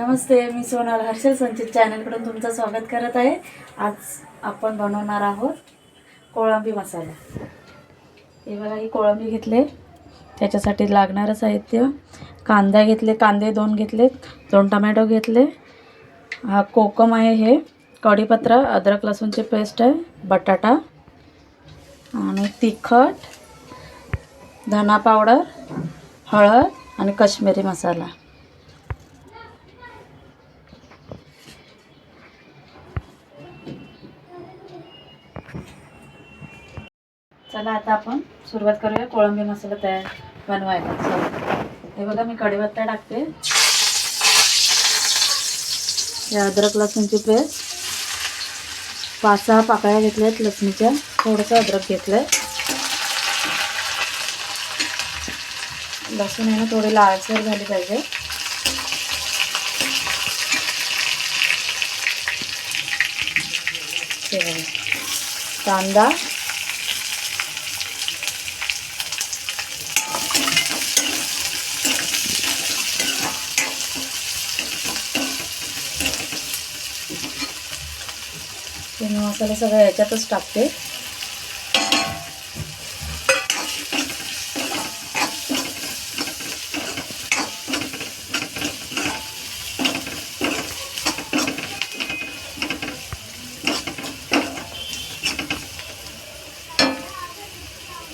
नमस्ते मी सोनल हर्षल संचित चॅनलकडून तुमचं स्वागत करत आहे. आज आपण बनवणार आहोत कोळंबी मसाला. हे बघा ही कोळंबी घेतले. त्याच्यासाठी लागणारं साहित्य कांदा घेतले कांदे दोन घेतले दोन टमॅटो घेतले. हा कोकम आहे हे. कढीपत्रा अद्रक लसूणची पेस्ट आहे बटाटा आणि तिखट धना पावडर हळद आणि कश्मीरी मसाला. चला आता आपण सुरुवात करूया. कोळंबी मसाला तयार बनवायला. हे बघा मी कढीपत्ता टाकते. या अद्रक लसूणची पेस्ट. पाच सहा पाकळ्या घेतल्यात लसणीच्या. थोडंसं अद्रक घेतलंय. लसूण आहे ना थोडी लालसर झाली पाहिजे. कांदा. ते मसाला सगळं याच्यातच टाकते.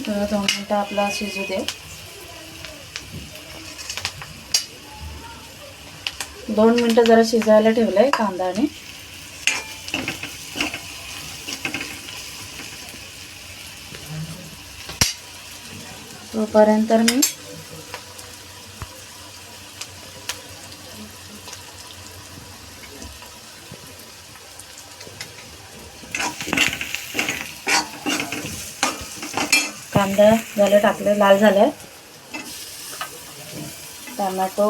दोन मिनटं आपला शिजू दे. दोन मिनटं जरा शिजायला ठेवलंय कांदा आणि तोपर्यंत मी कांदा झालं टाकले लाल झालं. टमॅटो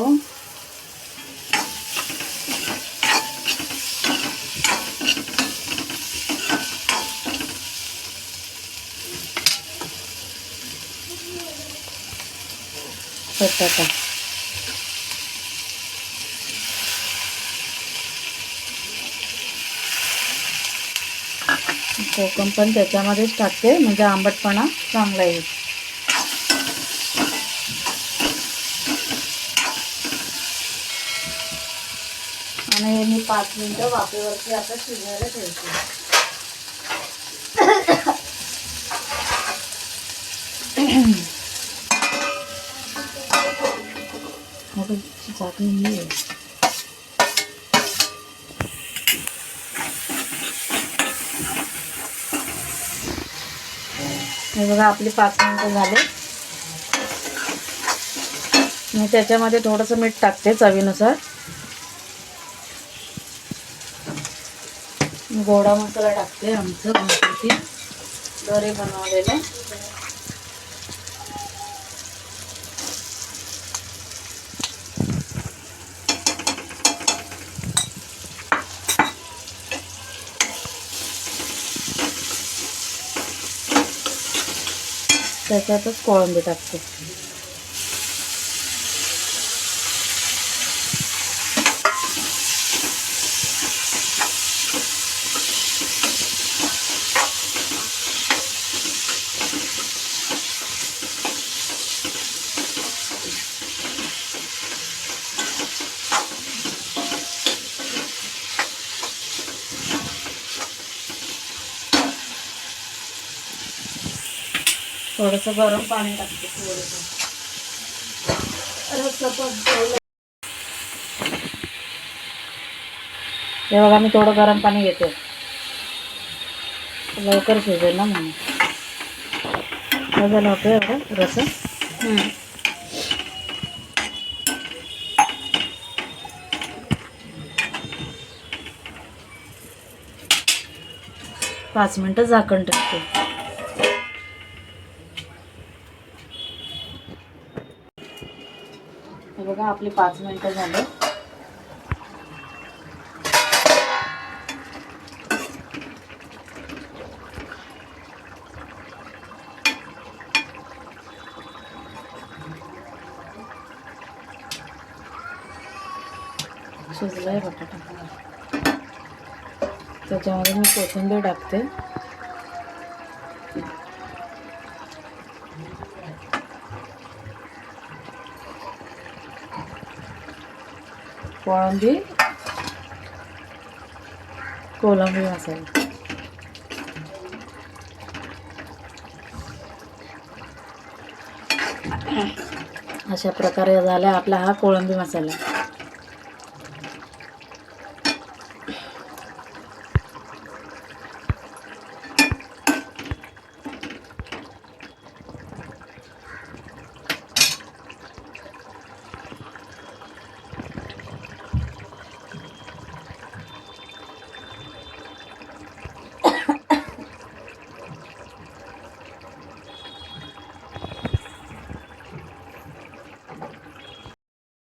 बटाटा कोकम पण त्याच्यामध्येच टाकते म्हणजे आंबटपणा चांगला येईल. आणि हे मी पाच मिनटं वाफेवरती आता शिजायला ठेवते. आता झाकण नाही आहे. हे बघा आपली पाच मिनटं झाले. मी त्याच्यामध्ये थोडंसं मीठ टाकते चवीनुसार. गोडा मसाला टाकते आमचं घरगुती घरी बनवलेलं. त्याच्यातच कोळंबी टाकते थोडंसं गरम पाणी टाकते थोडंसं. हे बघा मी थोडं गरम पाणी घेते. लवकर शिजेल ना म्हणून. झालं होतं एवढं रस पाच मिनटं झाकण टाकते हे बघा आपले पाच मिनटं झाले. शिजला बटाटा. त्याच्यामध्ये मी कोथिंबीर टाकते. कोळंबी कोलंबी मसाला अशा प्रकारे झाला आपला हा कोळंबी मसाला.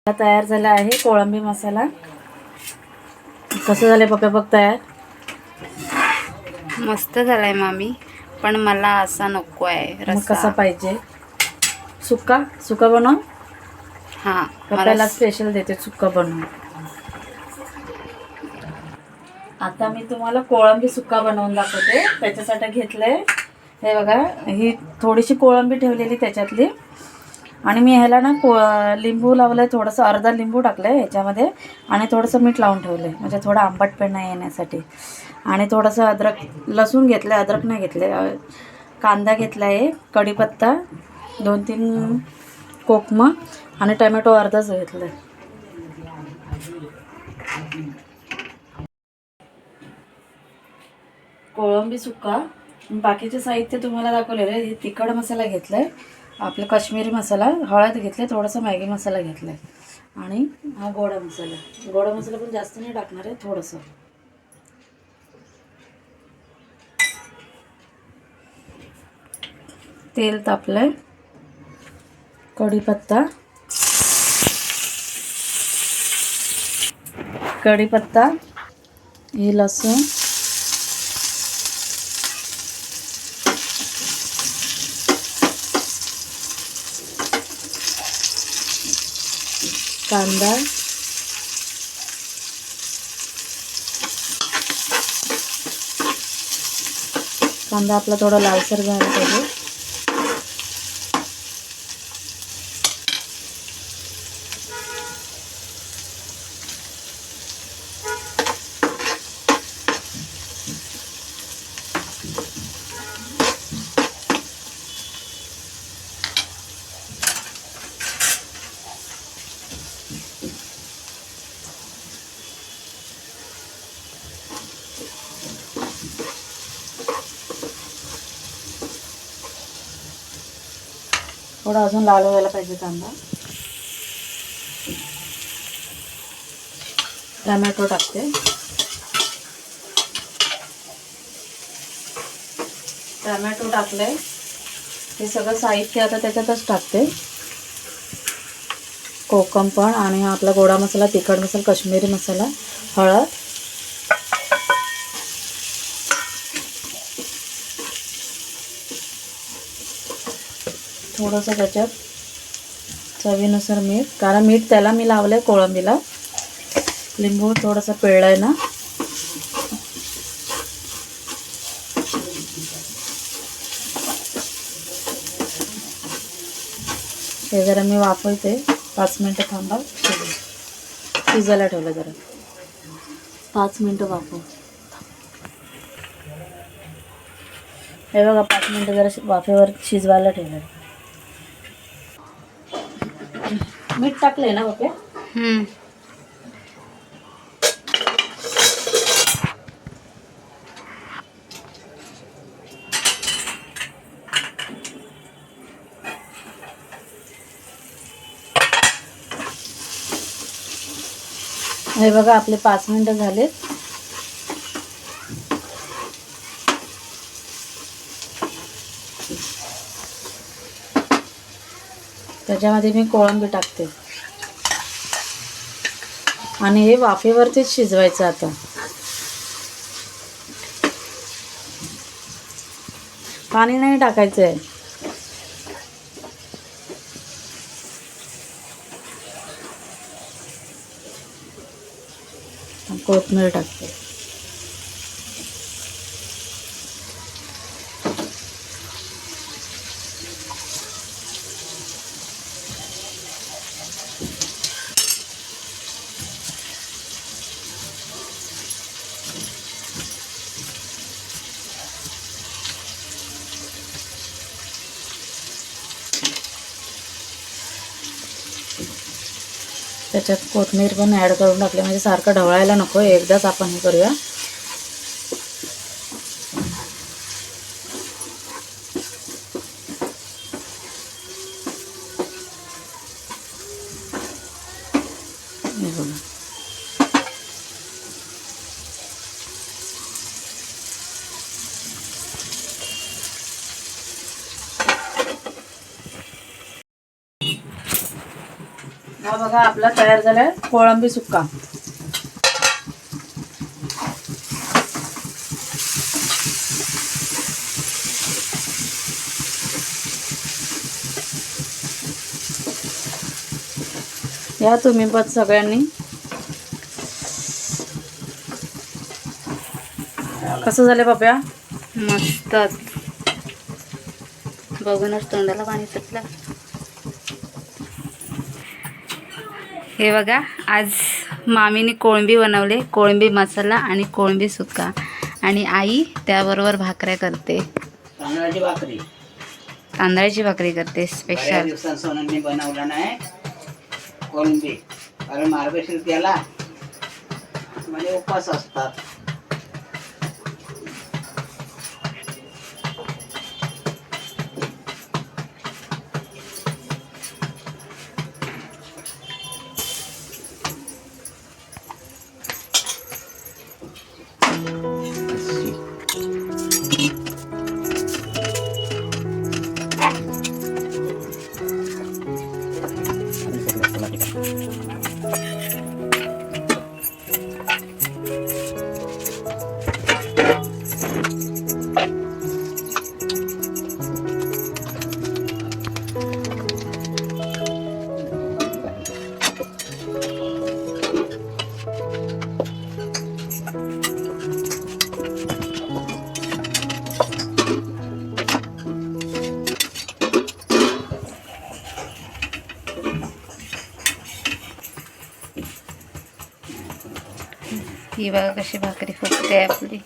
तयार झाला आहे कोळंबी मसाला. कसं झालं बघा बघ तयार. मस्त झालाय मामी पण मला असा नको आहे मग रस्सा. कसा पाहिजे? सुक्का सुका बनव. हा मला स्पेशल देते सुक्का बनवून. आता मी तुम्हाला कोळंबी सुक्का बनवून दाखवते. त्याच्यासाठी घेतलंय. हे बघा ही थोडीशी कोळंबी ठेवलेली त्याच्यातली. आणि मी ह्याला ना को लिंबू लावलंय थोडंसं अर्धा लिंबू टाकलं आहे ह्याच्यामध्ये आणि थोडंसं मीठ लावून ठेवलं आहे म्हणजे थोडं आंबटपणा येण्यासाठी. आणि थोडंसं अद्रक लसूण घेतलं आहे अद्रक नाही घेतलं आहे कांदा घेतला आहे कढीपत्ता दोन तीन कोकमं आणि टमॅटो अर्धाच घेतलं आहे कोळंबी सुक्का. बाकीचे साहित्य तुम्हाला दाखवलेलं आहे. हे तिखट मसाला घेतला आहे आपला काश्मीरी मसाला हळद घेतले थोडासा मॅगी मसाला घेतला आहे आणि हा गोडा मसाला. गोडा मसाला पण जास्त नाही टाकणार आहे थोडंसं. तेल तापलं आहे कढीपत्ता. कढीपत्ता हे लसूण. कांदा. कांदा आपला थोडा लालसर झाला पाहिजे. थोडा अजून लाल व्हायला पाहिजे कांदा. टमॅटो टाकते. टमॅटो टाकले हे सगळं साहित्य आता त्याच्यातच टाकते. कोकम पण आणि हा आपला गोडा मसाला तिखट मसाला काश्मीरी मसाला हळद. थोडंसं त्याच्यात चवीनुसार मीठ कारण मीठ त्याला मी लावलं आहे कोळंबीला. लिंबू थोडंसं पिळलं आहे ना. हे जरा मी वापरते पाच मिनटं थांबा. शिजायला ठेवलं जरा. पाच मिनटं वापर हे बघा पाच मिनटं जरा वाफेवर शिजवायला ठेवलं मीठ टाकलंय ना बापे हम्म. हे बघा आपले पाच मिनटं झालेत त्याच्यामध्ये मी कोळंबी टाकते. आणि हे वाफेवरतीच शिजवायचं आता. पाणी नाही टाकायचं आहे कोथमीर टाकते. त्याच्यात कोथमीर पण ॲड करून टाकली. म्हणजे सारखं ढवळायला नको एकदाच आपण हे करूया हे बघा. हा बघा आपला तयार झालाय कोळंबी सुक्का. या तुम्ही पण सगळ्यांनी. कसं झालं बाप्या मस्तच बघूनच तोंडाला पाणी सुटलं. हे बघा आज मामीने कोळंबी बनवले. कोळंबी मसाला आणि कोळंबी सुका आणि आई त्याबरोबर भाकऱ्या करते. तांदळाची भाकरी. तांदळाची भाकरी करते स्पेशल बनवला नाही. कोळंबी. कारण मार्गशीर त्याला म्हणजे उपवास असतात. ही बघा कशी भाकरी फुगते आपली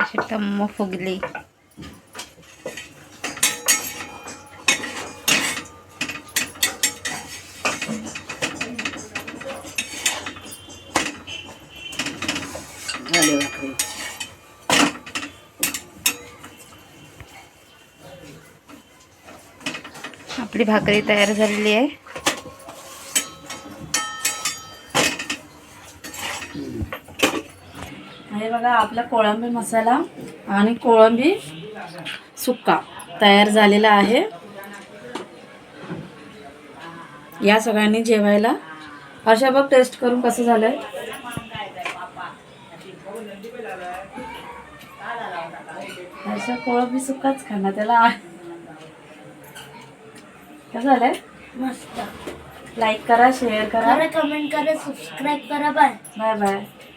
कशी टम्म फुगली झाली भाकरी आपली भाकरी तयार झालेली आहे हे बघा आपला कोळंबी मसाला आणि कोळंबी सुक्का तयार झालेला आहे. या सगळ्यांनी जेवायला. अशा बघ टेस्ट करून कसं झालंय. अशा कोळंबी सुक्काच खाणार त्याला कसं झालंय? मस्त. लाईक करा शेअर करा. करा कमेंट करा सबस्क्राईब करा बाय बाय बाय